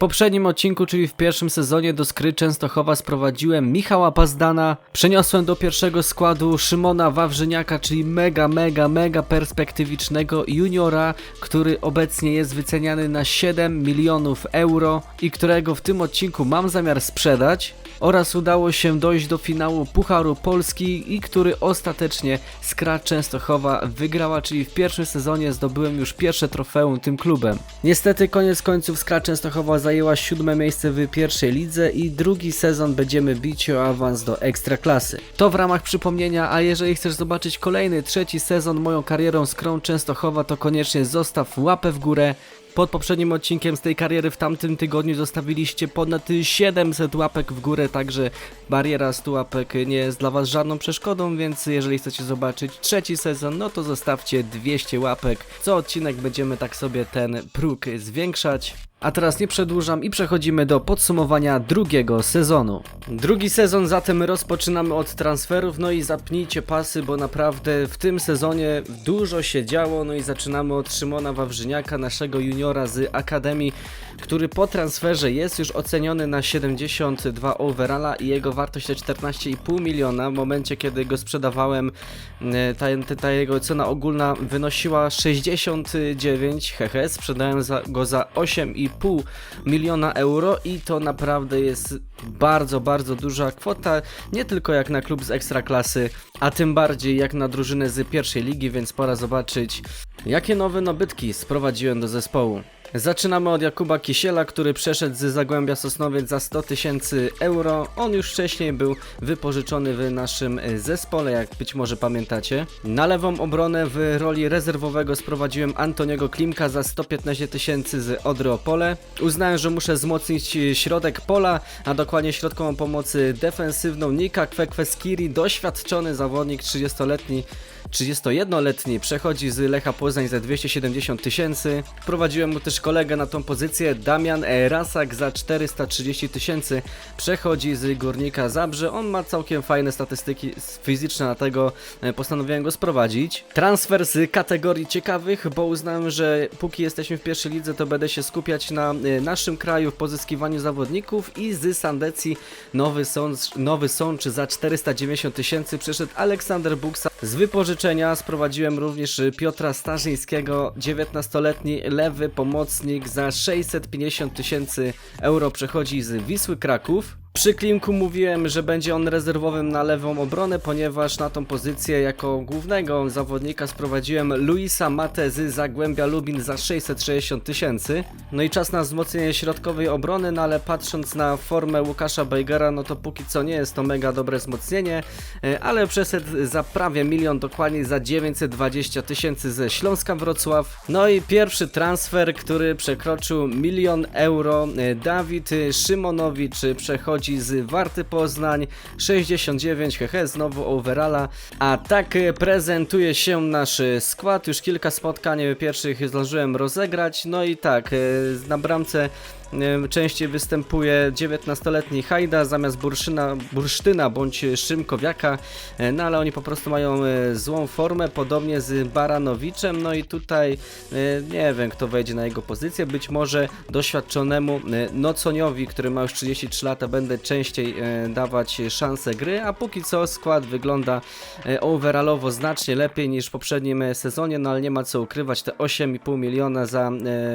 poprzednim odcinku, czyli w pierwszym sezonie do Skry Częstochowa sprowadziłem Michała Pazdana, przeniosłem do pierwszego składu Szymona Wawrzyniaka, czyli mega, mega, mega perspektywicznego juniora, który obecnie jest wyceniany na 7 milionów euro i którego w tym odcinku mam zamiar sprzedać oraz udało się dojść do finału Pucharu Polski i który ostatecznie Skra Częstochowa wygrała, czyli w pierwszym sezonie zdobyłem już pierwsze trofeum tym klubem. Niestety koniec końców Skra Częstochowa siódme miejsce w pierwszej lidze i drugi sezon będziemy bić o awans do Ekstraklasy. To w ramach przypomnienia, a jeżeli chcesz zobaczyć kolejny, trzeci sezon moją karierą z Krą Częstochowa, to koniecznie zostaw łapę w górę, pod poprzednim odcinkiem z tej kariery w tamtym tygodniu zostawiliście ponad 700 łapek w górę, także bariera 100 łapek nie jest dla Was żadną przeszkodą, więc jeżeli chcecie zobaczyć trzeci sezon, no to zostawcie 200 łapek. Co odcinek będziemy tak sobie ten próg zwiększać. A teraz nie przedłużam i przechodzimy do podsumowania drugiego sezonu. Drugi sezon zatem rozpoczynamy od transferów, no i zapnijcie pasy, bo naprawdę w tym sezonie dużo się działo, no i zaczynamy od Szymona Wawrzyniaka, naszego juniora z Akademii, który po transferze jest już oceniony na 72 overalla i jego wartość to 14,5 miliona. W momencie, kiedy go sprzedawałem, e, ta, ta, jego cena ogólna wynosiła 69, hehe, sprzedałem za, go za 8,5 miliona euro i to naprawdę jest bardzo, bardzo duża kwota, nie tylko jak na klub z ekstraklasy, a tym bardziej jak na drużynę z pierwszej ligi, więc pora zobaczyć, jakie nowe nabytki sprowadziłem do zespołu. Zaczynamy od Jakuba Kisiela, który przeszedł z Zagłębia Sosnowiec za 100 tysięcy euro. On już wcześniej był wypożyczony w naszym e, zespole, jak być może pamiętacie. Na lewą obronę w roli rezerwowego sprowadziłem Antoniego Klimka za 115 tysięcy z Odry Opole. Uznałem, że muszę wzmocnić środek pola, a dokładnie środkową pomocy defensywną Nika Kwekweskiri, doświadczony zawodnik 30-letni 31-letni przechodzi z Lecha Poznań za 270 tysięcy. Wprowadziłem mu też kolegę na tą pozycję, Damian Rasak za 430 tysięcy. Przechodzi z Górnika Zabrze. On ma całkiem fajne statystyki fizyczne, dlatego e, postanowiłem go sprowadzić. Transfer z kategorii ciekawych, bo uznałem, że póki jesteśmy w pierwszej lidze, to będę się skupiać na e, naszym kraju w pozyskiwaniu zawodników i z Sandecji Nowy Sącz, Nowy Sącz za 490 tysięcy przeszedł Aleksander Buksa z wypożyczenia sprowadziłem również Piotra Starzyńskiego, 19-letni lewy pomocnik za 650 tysięcy euro przechodzi z Wisły Kraków. Przy Klimku mówiłem, że będzie on rezerwowym na lewą obronę, ponieważ na tą pozycję jako głównego zawodnika sprowadziłem Luisa Mate z Zagłębia Lubin za 660 tysięcy. No i czas na wzmocnienie środkowej obrony, no ale patrząc na formę Łukasza Bejgera, no to póki co nie jest to mega dobre wzmocnienie, e, ale przeszedł za prawie milion, dokładnie za 920 tysięcy ze Śląska Wrocław. No i pierwszy transfer, który przekroczył milion euro, e, Dawid Szymonowicz przechodzi z Warty Poznań 69, hehe, znowu overalla. A tak e, prezentuje się nasz skład. Już kilka spotkań pierwszych zdążyłem rozegrać. No i tak, e, na bramce e, częściej występuje 19-letni Hajda zamiast Burszyna, Bursztyna bądź Szymkowiaka, e, no ale oni po prostu mają e, złą formę, podobnie z Baranowiczem, no i tutaj e, nie wiem kto wejdzie na jego pozycję, być może doświadczonemu Noconiowi, który ma już 33 lata, będę częściej dawać szansę gry, a póki co skład wygląda overallowo znacznie lepiej niż w poprzednim sezonie, no ale nie ma co ukrywać, te 8,5 miliona za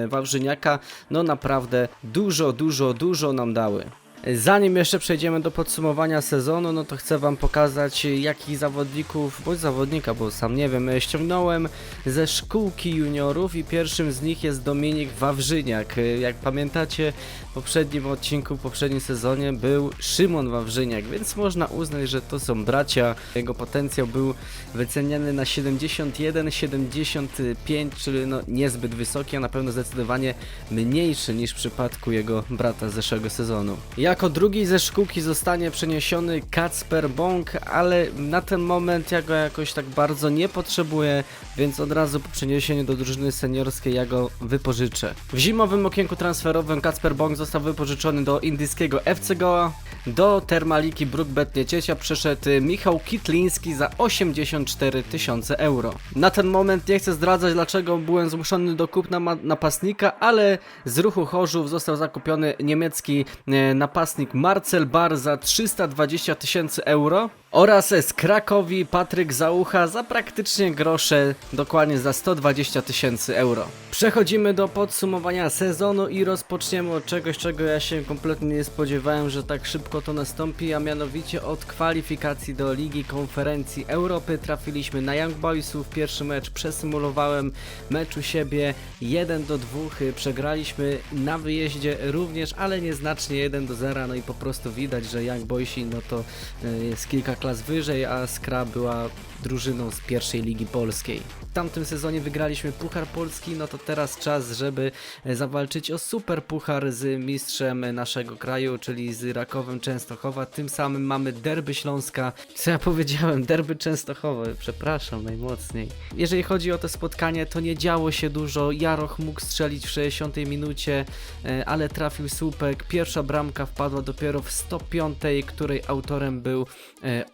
Wawrzyniaka, no naprawdę dużo, dużo, dużo nam dały. Zanim jeszcze przejdziemy do podsumowania sezonu, no to chcę wam pokazać jakich zawodników, bądź zawodnika, bo sam nie wiem, ściągnąłem ze szkółki juniorów i pierwszym z nich jest Dominik Wawrzyniak. Jak pamiętacie, w poprzednim odcinku, w poprzednim sezonie był Szymon Wawrzyniak, więc można uznać, że to są bracia. Jego potencjał był wyceniany na 71-75, czyli no niezbyt wysoki, a na pewno zdecydowanie mniejszy niż w przypadku jego brata z zeszłego sezonu. Jako drugi ze szkółki zostanie przeniesiony Kacper Bąk, ale na ten moment ja go jakoś tak bardzo nie potrzebuję, więc od razu po przeniesieniu do drużyny seniorskiej ja go wypożyczę. W zimowym okienku transferowym Kacper Bąk został wypożyczony do indyjskiego FC Goa. Do Termaliki Brookbet Nieciesia przeszedł Michał Kitliński za 84 tysiące euro. Na ten moment nie chcę zdradzać dlaczego byłem zmuszony do kupna napastnika, ale z ruchu Chorzów został zakupiony niemiecki e, napastnik Marcel Bar za 320 tysięcy euro oraz z Krakowi Patryk Załucha za praktycznie grosze, dokładnie za 120 tysięcy euro. Przechodzimy do podsumowania sezonu i rozpoczniemy od czegoś, czego ja się kompletnie nie spodziewałem, że tak szybko to nastąpi, a mianowicie od kwalifikacji do Ligi Konferencji Europy trafiliśmy na Young Boysów. Pierwszy mecz przesymulowałem, mecz u siebie 1 do 2, przegraliśmy na wyjeździe również, ale nieznacznie 1 do 0, no i po prostu widać, że Young Boysi no to e, jest kilka klas wyżej, a Skra była drużyną z pierwszej ligi polskiej. W tamtym sezonie wygraliśmy Puchar Polski, no to teraz czas, żeby e, zawalczyć o super puchar z mistrzem e, naszego kraju, czyli z Rakowem Częstochowa. Tym samym mamy derby Śląska. Co ja powiedziałem? Derby Częstochowe, przepraszam najmocniej. Jeżeli chodzi o to spotkanie, to nie działo się dużo. Jaroch mógł strzelić w 60 minucie, e, ale trafił słupek. Pierwsza bramka wpadła dopiero w 105, której autorem był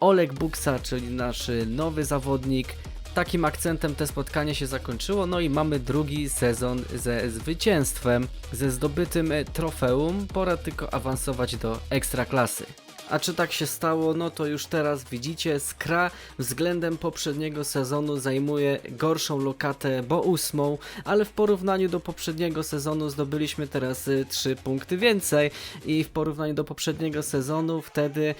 Oleg Buksa, czyli nasz e, nowy zawodnik. Takim akcentem te spotkanie się zakończyło, no i mamy drugi sezon ze zwycięstwem, ze zdobytym e, trofeum. Pora tylko awansować do ekstraklasy. A czy tak się stało, no to już teraz widzicie, Skra względem poprzedniego sezonu zajmuje gorszą lokatę, bo ósmą, ale w porównaniu do poprzedniego sezonu zdobyliśmy teraz 3 punkty więcej. I w porównaniu do poprzedniego sezonu wtedy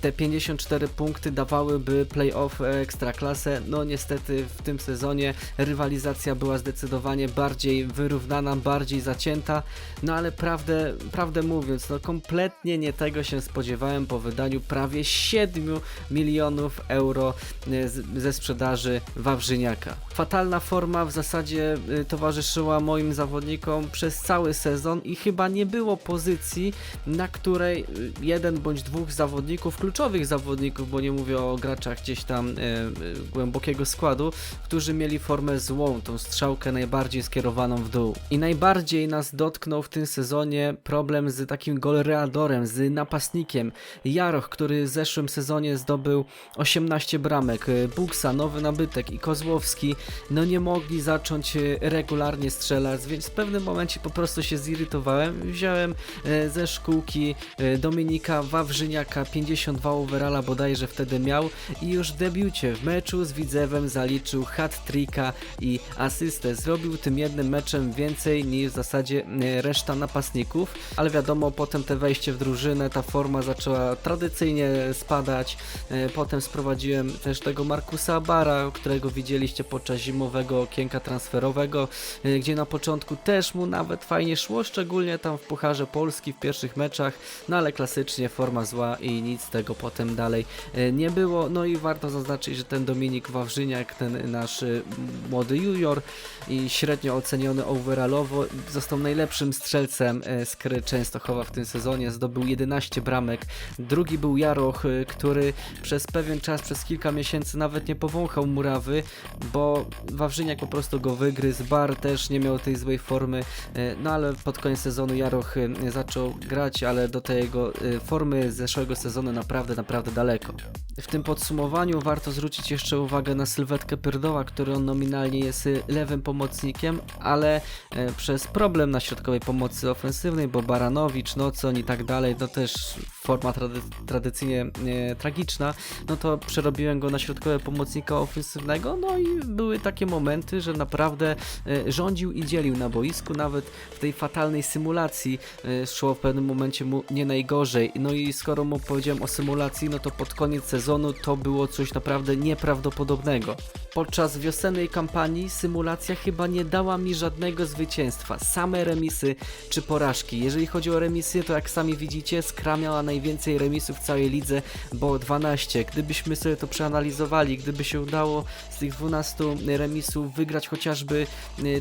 te 54 punkty dawałyby playoff e, ekstraklasę. No niestety w tym sezonie rywalizacja była zdecydowanie bardziej wyrównana, bardziej zacięta, no ale prawdę, prawdę mówiąc, no kompletnie nie tego się spodziewałem po wydaniu prawie 7 milionów euro e, ze sprzedaży Wawrzyniaka. Fatalna forma w zasadzie y, towarzyszyła moim zawodnikom przez cały sezon i chyba nie było pozycji, na której y, jeden bądź dwóch zawodników, kluczowych zawodników, bo nie mówię o graczach gdzieś tam głębokiego składu, którzy mieli formę złą, tą strzałkę najbardziej skierowaną w dół. I najbardziej nas dotknął w tym sezonie problem z takim golreadorem, z napastnikiem. Jaroch, który w zeszłym sezonie zdobył 18 bramek, Buksa, nowy nabytek i Kozłowski, no nie mogli zacząć y, regularnie strzelać, więc w pewnym momencie po prostu się zirytowałem. Wziąłem y, ze szkółki y, Dominika Wawrzyniaka, 52 overalla bodajże wtedy miał i już w debiucie w meczu z Widzewem zaliczył hat-tricka i asystę. Zrobił tym jednym meczem więcej niż w zasadzie reszta napastników, ale wiadomo, potem te wejście w drużynę, ta forma zaczęła tradycyjnie spadać. E, Potem sprowadziłem też tego Markusa Bara, którego widzieliście podczas zimowego okienka transferowego, e, gdzie na początku też mu nawet fajnie szło, szczególnie tam w Pucharze Polski w pierwszych meczach, no ale klasycznie forma zła i nic tego potem dalej e, nie było. No i warto zaznaczyć, że ten Dominik Wawrzyniak, ten nasz młody junior i średnio oceniony overallowo, został najlepszym strzelcem z Kry Częstochowa w tym sezonie, zdobył 11 bramek. Drugi był Jaroch, y, który przez pewien czas, przez kilka miesięcy nawet nie powąchał murawy, bo Wawrzyniak po prostu go wygryzł. Bar też nie miał tej złej formy, y, no ale pod koniec sezonu Jaroch y, zaczął grać, ale do tej jego formy zeszłego sezonu naprawdę, naprawdę daleko. W tym podsumowaniu warto zwrócić jeszcze uwagę na sylwetkę Pyrdoła, który on nominalnie jest lewym pomocnikiem, ale przez problem na środkowej pomocy ofensywnej, bo Baranowicz, Nocon i tak dalej, to też forma trady tradycyjnie e, tragiczna, no to przerobiłem go na środkowego pomocnika ofensywnego, no i były takie momenty, że naprawdę e, rządził i dzielił na boisku, nawet w tej fatalnej symulacji e, szło w pewnym momencie mu nie najgorzej, no i skoro mu powiedziałem o symulacji, no to pod koniec sezonu to było coś naprawdę nieprawdopodobnego. Podczas wiosennej kampanii symulacja chyba nie dała mi żadnego zwycięstwa, same remisy czy porażki. Jeżeli chodzi o remisy, to jak sami widzicie, Skra miała najwięcej remisów w całej lidze, bo 12. Gdybyśmy sobie to przeanalizowali, gdyby się udało z tych 12 remisów wygrać chociażby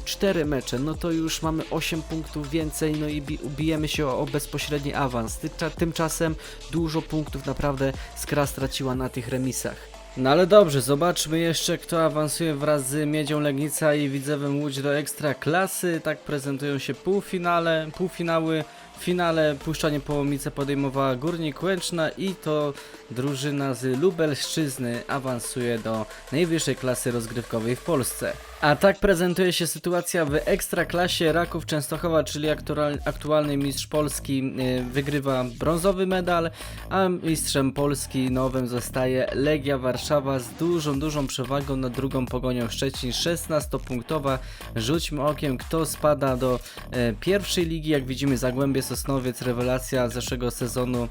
4 mecze, no to już mamy 8 punktów więcej, no i bi- ubijemy się o, o bezpośredni awans. Ty- Tymczasem dużo punktów naprawdę Skra straciła na tych remisach. No ale dobrze, zobaczmy jeszcze kto awansuje wraz z Miedzią Legnica i Widzewem Łódź do Ekstra Klasy. Tak prezentują się półfinale, półfinały. W finale Puszczanie Połomice podejmowała Górnik Łęczna i to drużyna z Lubelszczyzny awansuje do najwyższej klasy rozgrywkowej w Polsce. A tak prezentuje się sytuacja w Ekstraklasie Raków Częstochowa, czyli aktual, aktualny mistrz Polski y, wygrywa brązowy medal, a mistrzem Polski nowym zostaje Legia Warszawa z dużą, dużą przewagą nad drugą Pogonią Szczecin, 16-punktowa. Rzućmy okiem, kto spada do e, pierwszej ligi, jak widzimy Zagłębie Sosnowiec, rewelacja zeszłego sezonu,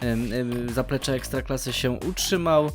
em, zaplecze Ekstraklasy się utrzymał.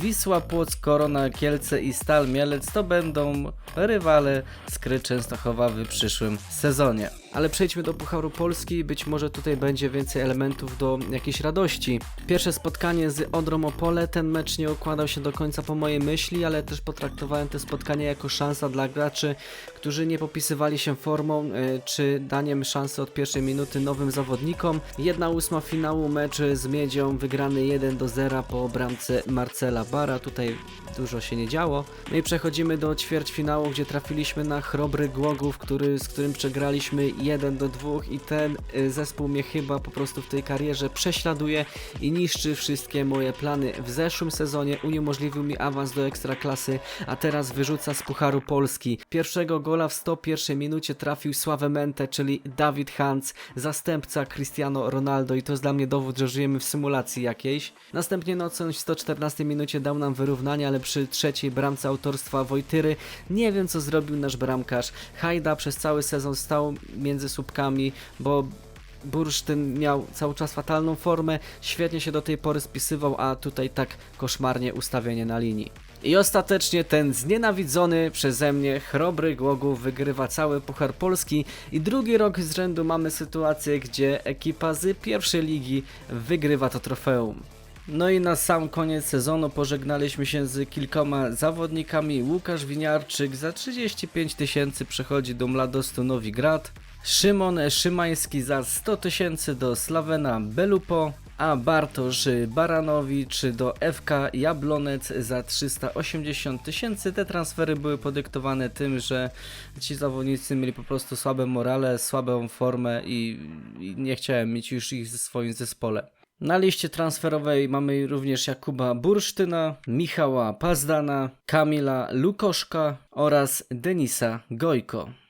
Wisła Płock, Korona Kielce i Stal Mielec to będą rywale Skry Częstochowa w przyszłym sezonie. Ale przejdźmy do Pucharu Polski, być może tutaj będzie więcej elementów do jakiejś radości. Pierwsze spotkanie z Odrą Opole, ten mecz nie układał się do końca po mojej myśli, ale też potraktowałem to spotkanie jako szansa dla graczy, którzy nie popisywali się formą, y, czy daniem szansy od pierwszej minuty nowym zawodnikom. Jedna ósma finału mecz z Miedzią, wygrany 1 do 0 po bramce Marcela Bara, tutaj dużo się nie działo. No i przechodzimy do ćwierćfinału, gdzie trafiliśmy na Chrobry Głogów, który, z którym przegraliśmy 1 do 2 i ten y, zespół mnie chyba po prostu w tej karierze prześladuje i niszczy wszystkie moje plany. W zeszłym sezonie uniemożliwił mi awans do ekstraklasy, a teraz wyrzuca z Pucharu Polski. Pierwszego gola w 101 minucie trafił Sławę Mente, czyli Dawid Hans, zastępca Cristiano Ronaldo i to jest dla mnie dowód, że żyjemy w symulacji jakiejś. Następnie Nocen w 114 minucie dał nam wyrównanie, ale przy trzeciej bramce autorstwa Wojtyry nie wiem co zrobił nasz bramkarz. Hajda przez cały sezon stał między słupkami, bo Bursztyn miał cały czas fatalną formę, świetnie się do tej pory spisywał, a tutaj tak koszmarnie ustawienie na linii. I ostatecznie ten znienawidzony przeze mnie chrobry Głogów wygrywa cały Puchar Polski i drugi rok z rzędu mamy sytuację, gdzie ekipa z pierwszej ligi wygrywa to trofeum. No i na sam koniec sezonu pożegnaliśmy się z kilkoma zawodnikami. Łukasz Winiarczyk za 35 tysięcy przechodzi do Mladostu Nowigrad. Szymon Szymański za 100 tysięcy do Slavena Belupo, a Bartosz Baranowicz do FK Jablonec za 380 tysięcy. Te transfery były podyktowane tym, że ci zawodnicy mieli po prostu słabe morale, słabą formę i, i nie chciałem mieć już ich w swoim zespole. Na liście transferowej mamy również Jakuba Bursztyna, Michała Pazdana, Kamila Lukoszka oraz Denisa Gojko.